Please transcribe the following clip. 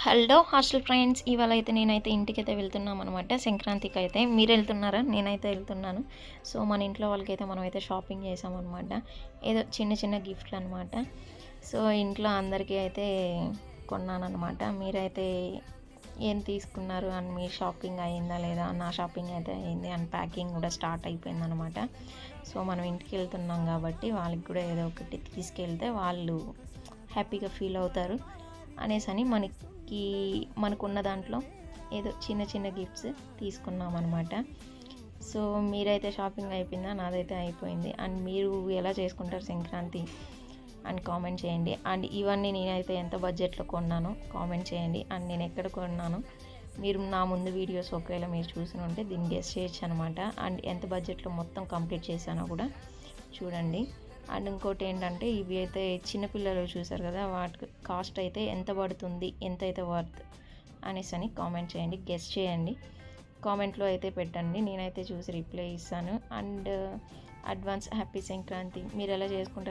Hello hostel friends ఇవాళ అయితే నేనైతే ఇంటికైతే వెళ్తున్నాం అనమాట సంక్రాంతికి అయితే మీరు వెళ్తున్నారా? నేనైతే వెళ్తున్నాను. సో మన ఇంట్లో వాళ్ళకైతే మనం అయితే షాపింగ్ చేసామన్నమాట. ఏదో చిన్న చిన్న గిఫ్ట్లు అనమాట సో ఇంట్లో అందరికీ అయితే కొన్నానమాట మీరైతే ఏం తీసుకున్నారు? అని మీ షాపింగ్ అయిందా లేదా? నా షాపింగ్ అయితే అయింది. అండ్ ప్యాకింగ్ కూడా స్టార్ట్ అయిపోయిందనమాట సో మనం ఇంటికి వెళ్తున్నాం కాబట్టి వాళ్ళకి కూడా ఏదో ఒకటి తీసుకెళ్తే వాళ్ళు హ్యాపీగా ఫీల్ అవుతారు. అనేసి అని మనకి మనకున్న దాంట్లో ఏదో చిన్న చిన్న గిఫ్ట్స్ తీసుకున్నాం అనమాట సో మీరైతే షాపింగ్ అయిపోయిందా? నాదైతే అయిపోయింది. అండ్ మీరు ఎలా చేసుకుంటారు సంక్రాంతి? అండ్ కామెంట్ చేయండి. అండ్ ఇవన్నీ నేనైతే ఎంత బడ్జెట్లో కొన్నానో కామెంట్ చేయండి. అండ్ నేను ఎక్కడ కొన్నాను మీరు నా ముందు వీడియోస్ ఒకవేళ మీరు చూసిన ఉంటే దీన్ని గెస్ట్ చేయొచ్చు అనమాట అండ్ ఎంత బడ్జెట్లో మొత్తం కంప్లీట్ చేశానో కూడా చూడండి. అండ్ ఇంకోటి ఏంటంటే ఇవి అయితే చిన్నపిల్లలు చూసారు కదా వాటి కాస్ట్ అయితే ఎంత పడుతుంది ఎంత అయితే వర్త్ అనేసి అని కామెంట్ చేయండి గెస్ట్ చేయండి. కామెంట్లో అయితే పెట్టండి నేనైతే చూసి రిప్లై ఇస్తాను. అండ్ అడ్వాన్స్ హ్యాపీ సంక్రాంతి మీరు ఎలా చేసుకుంటారు?